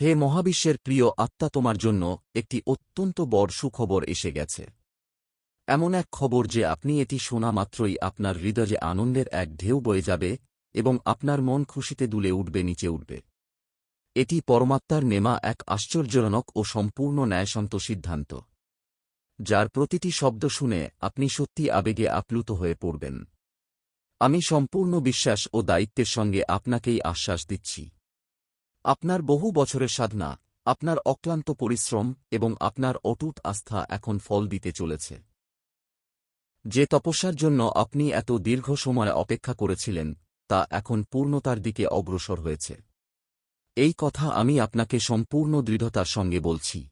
হে মহাবিশ্বের প্রিয় আত্মা, তোমার জন্য একটি অত্যন্ত বড় সুখবর এসে গেছে। এমন এক খবর যে আপনি এটি শোনা মাত্রই আপনার হৃদয়ে আনন্দের এক ঢেউ বয়ে যাবে এবং আপনার মন খুশিতে দুলে উঠবে, নিচে উঠবে। এটি পরমাত্মার নেমা এক আশ্চর্যজনক ও সম্পূর্ণ ন্যায়সন্ত সিদ্ধান্ত, যার প্রতিটি শব্দ শুনে আপনি সত্যি আবেগে আপ্লুত হয়ে পড়বেন। আমি সম্পূর্ণ বিশ্বাস ও দায়িত্বের সঙ্গে আপনাকেই আশ্বাস দিচ্ছি। আপনার বহু বছরের সাধনা, আপনার অক্লান্ত পরিশ্রম এবং আপনার অটুট আস্থা এখন ফল দিতে চলেছে। যে তপস্যার জন্য আপনি এত দীর্ঘ সময় অপেক্ষা করেছিলেন, তা এখন পূর্ণতার দিকে অগ্রসর হয়েছে। এই কথা আমি আপনাকে সম্পূর্ণ দৃঢ়তার সঙ্গে বলছি।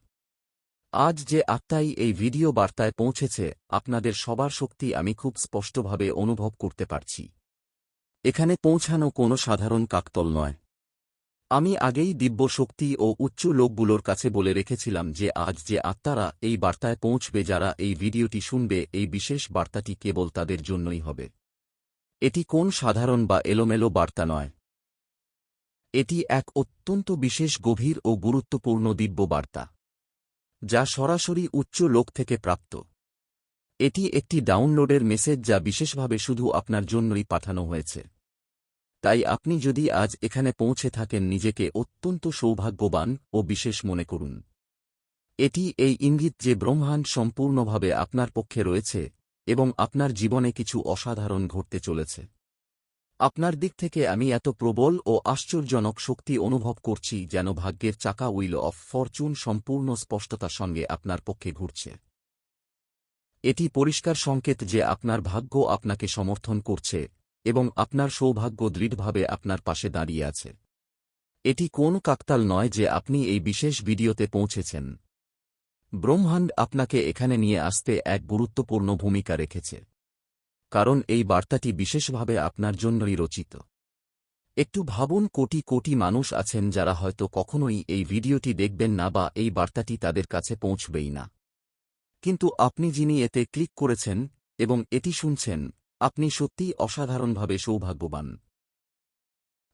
আজ যে আত্মাই এই ভিডিও বার্তায় পৌঁছেছে, আপনাদের সবার শক্তি আমি খুব স্পষ্টভাবে অনুভব করতে পারছি। এখানে পৌঁছানো কোনো সাধারণ কাকতল নয়। আমি আগেই দিব্য শক্তি ও উচ্চ লোকগুলোর কাছে বলে রেখেছিলাম যে আজ যে আত্মারা এই বার্তায় পৌঁছবে যারা এই ভিডিওটি শুনবে, এই বিশেষ বার্তাটি কেবল তাদের জন্যই হবে। এটি কোন সাধারণ বা এলোমেলো বার্তা নয়। এটি এক অত্যন্ত বিশেষ, গভীর ও গুরুত্বপূর্ণ দিব্য বার্তা, যা সরাসরি উচ্চ লোক থেকে প্রাপ্ত। এটি একটি ডাউনলোডের মেসেজ যা বিশেষভাবে শুধু আপনার জন্যই পাঠানো হয়েছে। তাই আপনি যদি আজ এখানে পৌঁছে থাকেন নিজেকে অত্যন্ত সৌভাগ্যবান ও বিশেষ মনে করুন। এটি এই ইঙ্গিত যে ব্রহ্মাণ্ড সম্পূর্ণভাবে আপনার পক্ষে রয়েছে এবং আপনার জীবনে কিছু অসাধারণ ঘটতে চলেছে। আপনার দিক থেকে আমি এত প্রবল ও আশ্চর্যজনক শক্তি অনুভব করছি যেন ভাগ্যের চাকা উইল অফ ফরচুন সম্পূর্ণ স্পষ্টতার সঙ্গে আপনার পক্ষে ঘুরছে। এটি পরিষ্কার সংকেত যে আপনার ভাগ্য আপনাকে সমর্থন করছে এবং আপনার সৌভাগ্য দৃঢ়ভাবে আপনার পাশে দাঁড়িয়ে আছে। এটি কোন কাকতাল নয় যে আপনি এই বিশেষ ভিডিওতে পৌঁছেছেন। ব্রহ্মাণ্ড আপনাকে এখানে নিয়ে আসতে এক গুরুত্বপূর্ণ ভূমিকা রেখেছে। কারণ এই বার্তাটি বিশেষভাবে আপনার জন্যই রচিত। একটু ভাবুন কোটি কোটি মানুষ আছেন যারা হয়তো কখনোই এই ভিডিওটি দেখবেন না বা এই বার্তাটি তাদের কাছে পৌঁছবেই না। কিন্তু আপনি যিনি এতে ক্লিক করেছেন এবং এটি শুনছেন আপনি সত্যিই অসাধারণভাবে সৌভাগ্যবান।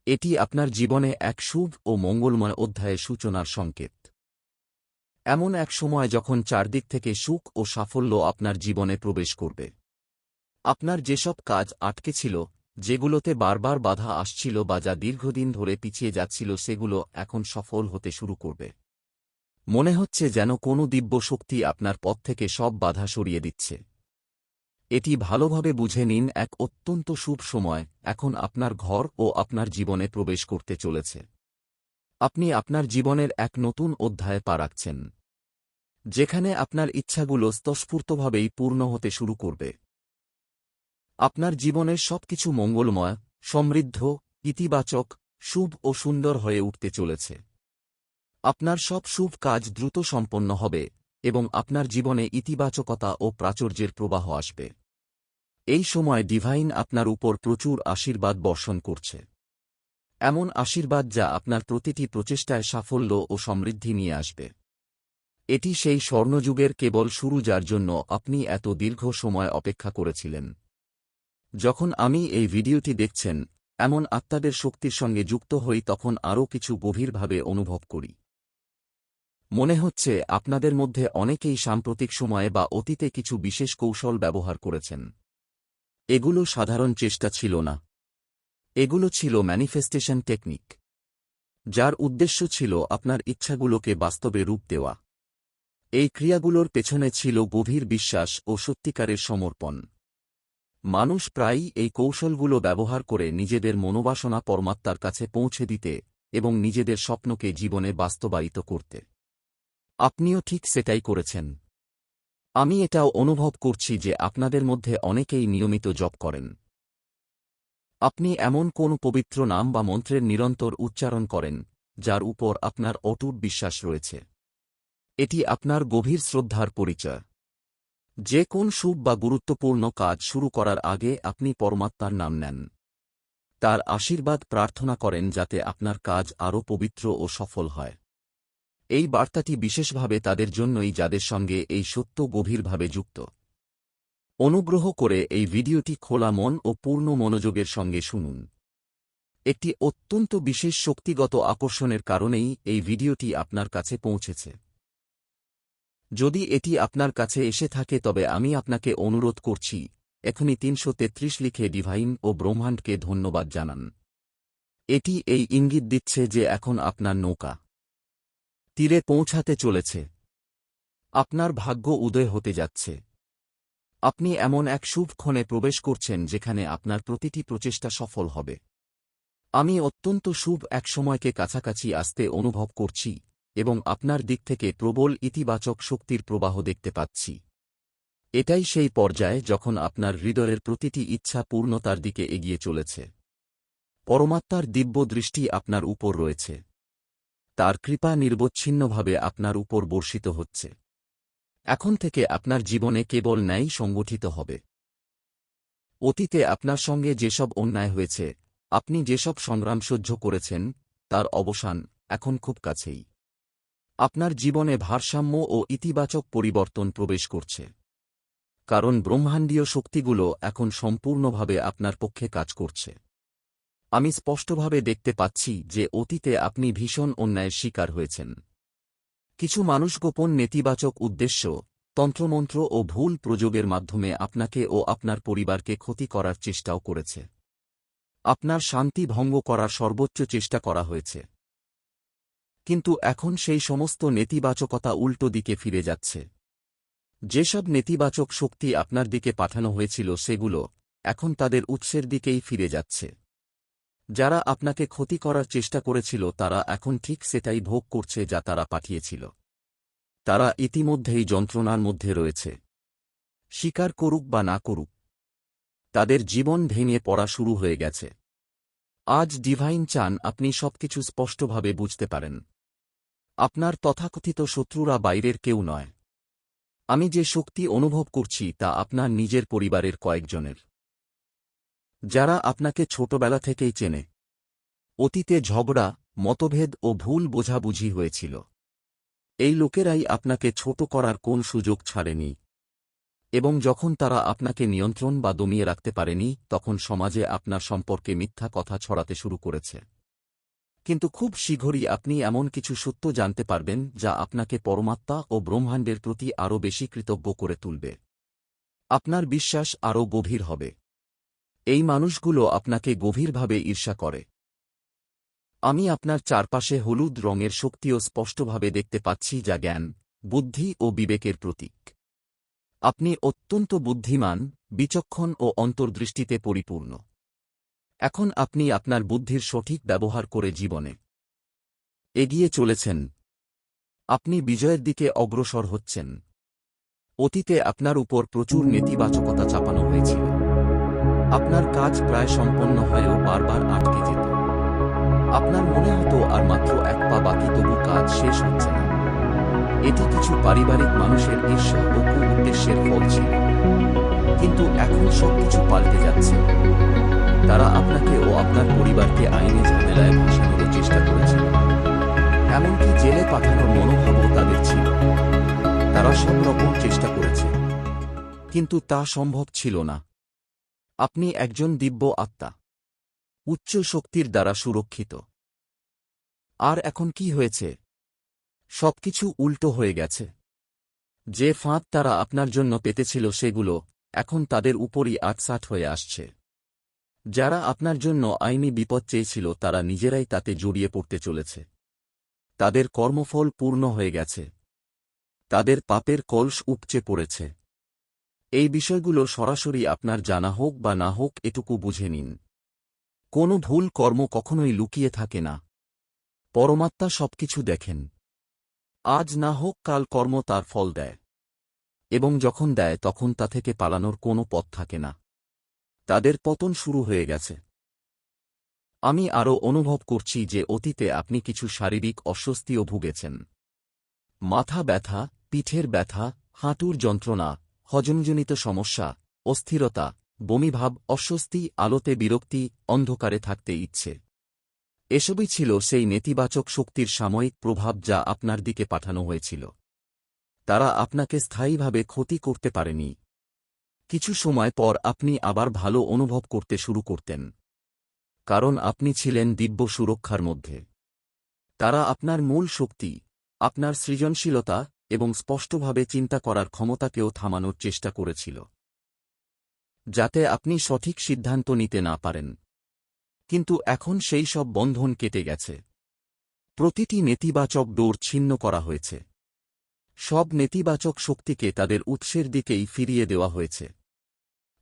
এটি আপনার জীবনে এক শুভ ও মঙ্গলময় অধ্যায়ের সূচনার সংকেত। এমন এক সময় যখন চারদিক থেকে সুখ ও সাফল্য আপনার জীবনে প্রবেশ করবে। আপনার যেসব কাজ আটকে ছিল, যেগুলোতে বারবার বাধা আসছিল বা যা দীর্ঘদিন ধরে পিছিয়ে যাচ্ছিল, সেগুলো এখন সফল হতে শুরু করবে। মনে হচ্ছে যেন কোনো দিব্য শক্তি আপনার পথ থেকে সব বাধা সরিয়ে দিচ্ছে। এটি ভালোভাবে বুঝে নিন, এক অত্যন্ত শুভ সময় এখন আপনার ঘর ও আপনার জীবনে প্রবেশ করতে চলেছে। আপনি আপনার জীবনের এক নতুন অধ্যায়ে পা রাখছেন, যেখানে আপনার ইচ্ছাগুলো স্বস্ফূর্তভাবেই পূর্ণ হতে শুরু করবে। আপনার জীবনের সবকিছু মঙ্গলময়, সমৃদ্ধ, ইতিবাচক, শুভ ও সুন্দর হয়ে উঠতে চলেছে। আপনার সব শুভ কাজ দ্রুত সম্পন্ন হবে। এবং আপনার জীবনে ইতিবাচকতা ও প্রাচুর্যের প্রবাহ আসবে। এই সময় ডিভাইন আপনার উপর প্রচুর আশীর্বাদ বর্ষণ করছে। এমন আশীর্বাদ যা আপনার প্রতিটি প্রচেষ্টায় সাফল্য ও সমৃদ্ধি নিয়ে আসবে। এটি সেই স্বর্ণযুগের কেবল শুরু যার জন্য আপনি এত দীর্ঘ সময় অপেক্ষা করেছিলেন। যখন আমি এই ভিডিওটি দেখছেন, এমন আত্মাদের শক্তির সঙ্গে যুক্ত হই তখন আরও কিছু গভীরভাবে অনুভব করি। মনে হচ্ছে আপনাদের মধ্যে অনেকেই সাম্প্রতিক সময়ে বা অতীতে কিছু বিশেষ কৌশল ব্যবহার করেছেন। এগুলো সাধারণ চেষ্টা ছিল না। এগুলো ছিল ম্যানিফেস্টেশন টেকনিক, যার উদ্দেশ্য ছিল আপনার ইচ্ছাগুলোকে বাস্তবে রূপ দেওয়া। এই ক্রিয়াগুলোর পেছনে ছিল গভীর বিশ্বাস ও সত্যিকারের সমর্পণ। মানুষ প্রায়ই এই কৌশলগুলো ব্যবহার করে নিজেদের মনোবাসনা পরমাত্মার কাছে পৌঁছে দিতে এবং নিজেদের স্বপ্নকে জীবনে বাস্তবায়িত করতে। আপনিও ঠিক সেটাই করেছেন। আমি এটাও অনুভব করছি যে আপনাদের মধ্যে অনেকেই নিয়মিত জপ করেন। আপনি এমন কোন পবিত্র নাম বা মন্ত্রের নিরন্তর উচ্চারণ করেন, যার উপর আপনার অটুট বিশ্বাস রয়েছে। এটি আপনার গভীর শ্রদ্ধার পরিচয়। যে কোন শুভ বা গুরুত্বপূর্ণ কাজ শুরু করার আগে আপনি পরমাত্মার নাম নেন। তার আশীর্বাদ প্রার্থনা করেন যাতে আপনার কাজ আরও পবিত্র ও সফল হয়। এই বার্তাটি বিশেষভাবে তাদের জন্যই যাদের সঙ্গে এই সত্য গভীরভাবে যুক্ত। অনুগ্রহ করে এই ভিডিওটি খোলা মন ও পূর্ণ মনোযোগের সঙ্গে শুনুন। একটি অত্যন্ত বিশেষ শক্তিগত আকর্ষণের কারণেই এই ভিডিওটি আপনার কাছে পৌঁছেছে। যদি এটি আপনার কাছে এসে থাকে তবে আমি আপনাকে অনুরোধ করছি, এখনই তিনশো তেত্রিশ লিখে ডিভাইন ও ব্রহ্মাণ্ডকে ধন্যবাদ জানান। এটি এই ইঙ্গিত দিচ্ছে যে এখন আপনার নৌকা তীরে পৌঁছাতে চলেছে। আপনার ভাগ্য উদয় হতে যাচ্ছে। আপনি এমন এক শুভ ক্ষণে প্রবেশ করছেন যেখানে আপনার প্রতিটি প্রচেষ্টা সফল হবে। আমি অত্যন্ত শুভ এক সময়কে কাছাকাছি আসতে অনুভব করছি এবং আপনার দিক থেকে প্রবল ইতিবাচক শক্তির প্রবাহ দেখতে পাচ্ছি। এটাই সেই পর্যায়ে যখন আপনার হৃদয়ের প্রতিটি ইচ্ছা পূর্ণতার দিকে এগিয়ে চলেছে। পরমাত্মার দিব্য দৃষ্টি আপনার উপর রয়েছে। তার কৃপা নির্বচ্ছিন্নভাবে আপনার উপর বর্ষিত হচ্ছে। এখন থেকে আপনার জীবনে কেবল ন্যায় সংগঠিত হবে। অতীতে আপনার সঙ্গে যেসব অন্যায় হয়েছে, আপনি যেসব সংগ্রাম সহ্য করেছেন, তার অবসান এখন খুব কাছেই। আপনার জীবনে ভারসাম্য ও ইতিবাচক পরিবর্তন প্রবেশ করছে। কারণ ব্রহ্মাণ্ডীয় শক্তিগুলো এখন সম্পূর্ণভাবে আপনার পক্ষে কাজ করছে। আমি স্পষ্টভাবে দেখতে পাচ্ছি যে অতীতে আপনি ভীষণ অন্যায়ের শিকার হয়েছেন। কিছু মানুষ গোপন নেতিবাচক উদ্দেশ্য, তন্ত্রমন্ত্র ও ভুল প্রযোগের মাধ্যমে আপনাকে ও আপনার পরিবারকে ক্ষতি করার চেষ্টাও করেছে। আপনার শান্তি ভঙ্গ করার সর্বোচ্চ চেষ্টা করা হয়েছে। কিন্তু এখন সেই সমস্ত নেতিবাচকতা উল্টো দিকে ফিরে যাচ্ছে। যেসব নেতিবাচক শক্তি আপনার দিকে পাঠানো হয়েছিল সেগুলো এখন তাদের উৎসের দিকেই ফিরে যাচ্ছে। যারা আপনাকে ক্ষতি করার চেষ্টা করেছিল, তারা এখন ঠিক সেটাই ভোগ করছে যা তারা পাঠিয়েছিল। তারা ইতিমধ্যেই যন্ত্রণার মধ্যে রয়েছে। স্বীকার করুক বা না করুক, তাদের জীবন ভেঙে পড়া শুরু হয়ে গেছে। আজ ডিভাইন চান, আপনি সবকিছু স্পষ্টভাবে বুঝতে পারেন। আপনার তথাকথিত শত্রুরা বাইরের কেউ নয়। আমি যে শক্তি অনুভব করছি, তা আপনার নিজের পরিবারের কয়েকজনের। যারা আপনাকে ছোটবেলা থেকেই চেনে। অতীতে ঝগড়া, মতভেদ ও ভুল বোঝাবুঝি হয়েছিল। এই লোকেরাই আপনাকে ছোট করার কোন সুযোগ ছাড়েনি। এবং যখন তারা আপনাকে নিয়ন্ত্রণ বা দমিয়ে রাখতে পারেনি, তখন সমাজে আপনার সম্পর্কে মিথ্যা কথা ছড়াতে শুরু করেছে। কিন্তু খুব শীঘ্রই আপনি এমন কিছু সত্য জানতে পারবেন, যা আপনাকে পরমাত্মা ও ব্রহ্মাণ্ডের প্রতি আরও বেশি কৃতজ্ঞ করে তুলবে। আপনার বিশ্বাস আরও গভীর হবে। এই মানুষগুলো আপনাকে গভীরভাবে ঈর্ষা করে। আমি আপনার চারপাশে হলুদ রঙের শক্তিও স্পষ্টভাবে দেখতে পাচ্ছি যা জ্ঞান, বুদ্ধি ও বিবেকের প্রতীক। আপনি অত্যন্ত বুদ্ধিমান, বিচক্ষণ ও অন্তর্দৃষ্টিতে পরিপূর্ণ। এখন আপনি আপনার বুদ্ধির সঠিক ব্যবহার করে জীবনে এগিয়ে চলেছেন। আপনি বিজয়ের দিকে অগ্রসর হচ্ছেন। অতীতে আপনার উপর প্রচুর নেতিবাচকতা চাপানো হয়েছিল। আপনার কাজ প্রায় সম্পন্ন হয়েও বারবার আটকে যেত। আপনার মনে হতো আর মাত্র এক পা বাকি তবু কাজ শেষ হচ্ছে না। এটি কিছু পারিবারিক মানুষের ঈর্ষা ও উদ্দেশ্যের ফল ছিল। কিন্তু এখন সবকিছু পাল্টে যাচ্ছে। তারা আপনাকে ও আপনার পরিবারকে আইনে ঝামেলায় ভাসানোর চেষ্টা করেছিল। এমনকি জেলে পাঠানোর মনোভাবও তাদের ছিল। তারা সব রকম চেষ্টা করেছে। কিন্তু তা সম্ভব ছিল না। আপনি একজন দিব্য আত্মা। উচ্চ শক্তির দ্বারা সুরক্ষিত। আর এখন কি হয়েছে? সবকিছু উল্টো হয়ে গেছে। যে ফাঁদ তারা আপনার জন্য পেতেছিল সেগুলো এখন তাদের উপরই আটসাট হয়ে আসছে। যারা আপনার জন্য আইনি বিপদ চেয়েছিল তারা নিজেরাই তাতে জড়িয়ে পড়তে চলেছে। তাদের কর্মফল পূর্ণ হয়ে গেছে। তাদের পাপের কলস উপচে পড়েছে। এই বিষয়গুলো সরাসরি আপনার জানা হোক বা না হোক এটুকু বুঝে নিন। কোনো ভুল কর্ম কখনোই লুকিয়ে থাকে না। পরমাত্মা সবকিছু দেখেন। আজ না হোক কাল কর্ম তার ফল দেয়। এবং যখন দেয় তখন তা থেকে পালানোর কোনো পথ থাকে না। তাদের পতন শুরু হয়ে গেছে। আমি আরও অনুভব করছি যে অতীতে আপনি কিছু শারীরিক অস্বস্তিও ভুগেছেন। মাথা ব্যথা, পিঠের ব্যথা, হাঁটুর যন্ত্রণা হজমজনিত সমস্যা, অস্থিরতা, বমিভাব, অস্বস্তি, আলোতে বিরক্তি, অন্ধকারে থাকতে ইচ্ছে। এসবই ছিল সেই নেতিবাচক শক্তির সাময়িক প্রভাব যা আপনার দিকে পাঠানো হয়েছিল। তারা আপনাকে স্থায়ীভাবে ক্ষতি করতে পারেনি। কিছু সময় পর আপনি আবার ভালো অনুভব করতে শুরু করতেন। কারণ আপনি ছিলেন দিব্য সুরক্ষার মধ্যে। তারা আপনার মূল শক্তি, আপনার সৃজনশীলতা এবং স্পষ্টভাবে চিন্তা করার ক্ষমতাকেও থামানোর চেষ্টা করেছিল। যাতে আপনি সঠিক সিদ্ধান্ত নিতে না পারেন। কিন্তু এখন সেই সব বন্ধন কেটে গেছে। প্রতিটি নেতিবাচক ডোর ছিন্ন করা হয়েছে। সব নেতিবাচক শক্তিকে তাদের উৎসের দিকেই ফিরিয়ে দেওয়া হয়েছে।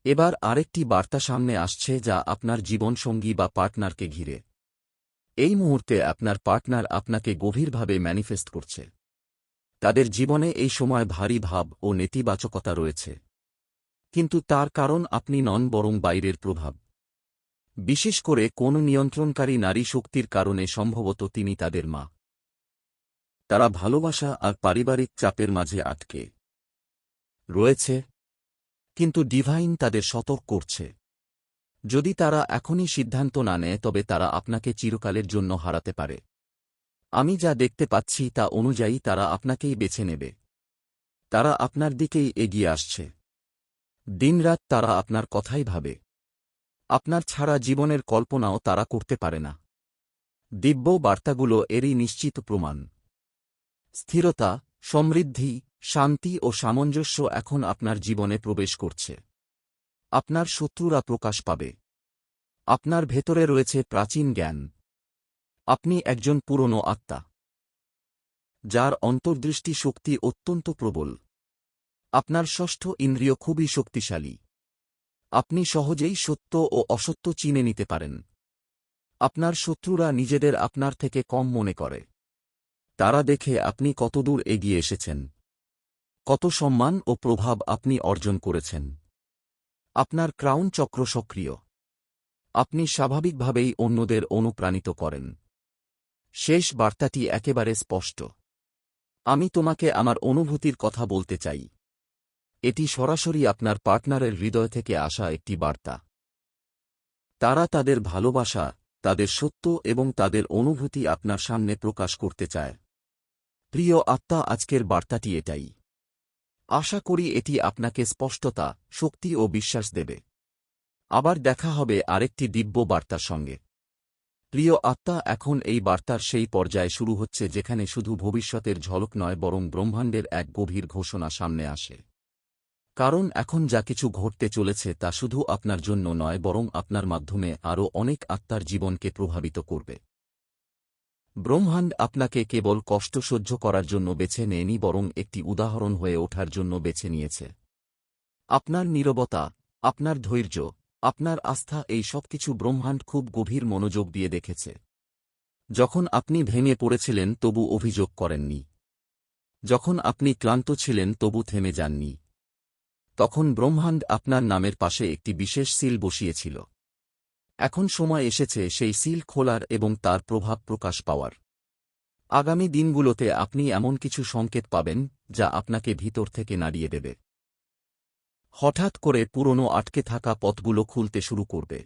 এবার আরেকটি বার্তা সামনে আসছে যা আপনার জীবনসঙ্গী বা পার্টনারকে ঘিরে। এই মুহূর্তে আপনার পার্টনার আপনাকে গভীরভাবে ম্যানিফেস্ট করছে। তাদের জীবনে এই সময় ভারী ভাব ও নেতিবাচকতা রয়েছে। কিন্তু তার কারণ আপনি নন বরং বাইরের প্রভাব। বিশেষ করে কোন নিয়ন্ত্রণকারী নারী শক্তির কারণে সম্ভবত তিনি তাদের মা। তারা ভালোবাসা আর পারিবারিক চাপের মাঝে আটকে রয়েছে, কিন্তু ডিভাইন তাদের সতর্ক করছে। যদি তারা এখনই সিদ্ধান্ত না নেয়, তবে তারা আপনাকে চিরকালের জন্য হারাতে পারে। আমি যা দেখতে পাচ্ছি তা অনুযায়ী তারা আপনাকেই বেছে নেবে। তারা আপনার দিকেই এগিয়ে আসছে। দিনরাত তারা আপনার কথাই ভাবে। আপনার ছাড়া জীবনের কল্পনাও তারা করতে পারে না। দিব্য বার্তাগুলো এরই নিশ্চিত প্রমাণ। স্থিরতা, সমৃদ্ধি, শান্তি ও সামঞ্জস্য এখন আপনার জীবনে প্রবেশ করছে। আপনার শত্রুরা প্রকাশ পাবে। আপনার ভেতরে রয়েছে প্রাচীন জ্ঞান। আপনি একজন পুরনো আত্মা, যার অন্তর্দৃষ্টি শক্তি অত্যন্ত প্রবল। আপনার ষষ্ঠ ইন্দ্রিয় খুবই শক্তিশালী। আপনি সহজেই সত্য ও অসত্য চিনে নিতে পারেন। আপনার শত্রুরা নিজেদের আপনার থেকে কম মনে করে। তারা দেখে আপনি কতদূর এগিয়ে এসেছেন। কত সম্মান ও প্রভাব আপনি অর্জন করেছেন। আপনার ক্রাউন চক্র সক্রিয়। আপনি স্বাভাবিকভাবেই অন্যদের অনুপ্রাণিত করেন। শেষ বার্তাটি একেবারে স্পষ্ট। আমি তোমাকে আমার অনুভূতির কথা বলতে চাই। এটি সরাসরি আপনার পার্টনারের হৃদয় থেকে আসা একটি বার্তা। তারা তাদের ভালোবাসা, তাদের সত্য এবং তাদের অনুভূতি আপনার সামনে প্রকাশ করতে চায়। প্রিয় আত্মা, আজকের বার্তাটি এটাই। আশা করি এটি আপনাকে স্পষ্টতা, শক্তি ও বিশ্বাস দেবে। আবার দেখা হবে আরেকটি দিব্য বার্তার সঙ্গে। প্রিয় আত্মা, এখন এই বার্তার সেই পর্যায়ে শুরু হচ্ছে যেখানে শুধু ভবিষ্যতের ঝলক নয়, বরং ব্রহ্মাণ্ডের এক গভীর ঘোষণা সামনে আসে। কারণ এখন যা কিছু ঘটতে চলেছে তা শুধু আপনার জন্য নয়, বরং আপনার মাধ্যমে আরও অনেক আত্মার জীবনকে প্রভাবিত করবে। ব্রহ্মাণ্ড আপনাকে কেবল কষ্ট সহ্য করার জন্য বেছে নেয়নি, বরং একটি উদাহরণ হয়ে ওঠার জন্য বেছে নিয়েছে। আপনার নীরবতা, আপনার ধৈর্য আপনার আস্থা এই সব কিছু ব্রহ্মাণ্ড খুব গভীর মনোযোগ দিয়ে দেখেছে। যখন আপনি ভেঙে পড়েছিলেন, তবু অভিযোগ করেননি। যখন আপনি ক্লান্ত ছিলেন, তবু থেমে যাননি। তখন ব্রহ্মাণ্ড আপনার নামের পাশে একটি বিশেষ সিল বসিয়েছিল। এখন সময় এসেছে সেই সিল খোলার এবং তার প্রভাব প্রকাশ পাওয়ার। আগামী দিনগুলোতে আপনি এমন কিছু সংকেত পাবেন, যা আপনাকে ভিতর থেকে নাড়িয়ে দেবে। হঠাৎ করে পুরনো আটকে থাকা পথগুলো খুলতে শুরু করবে।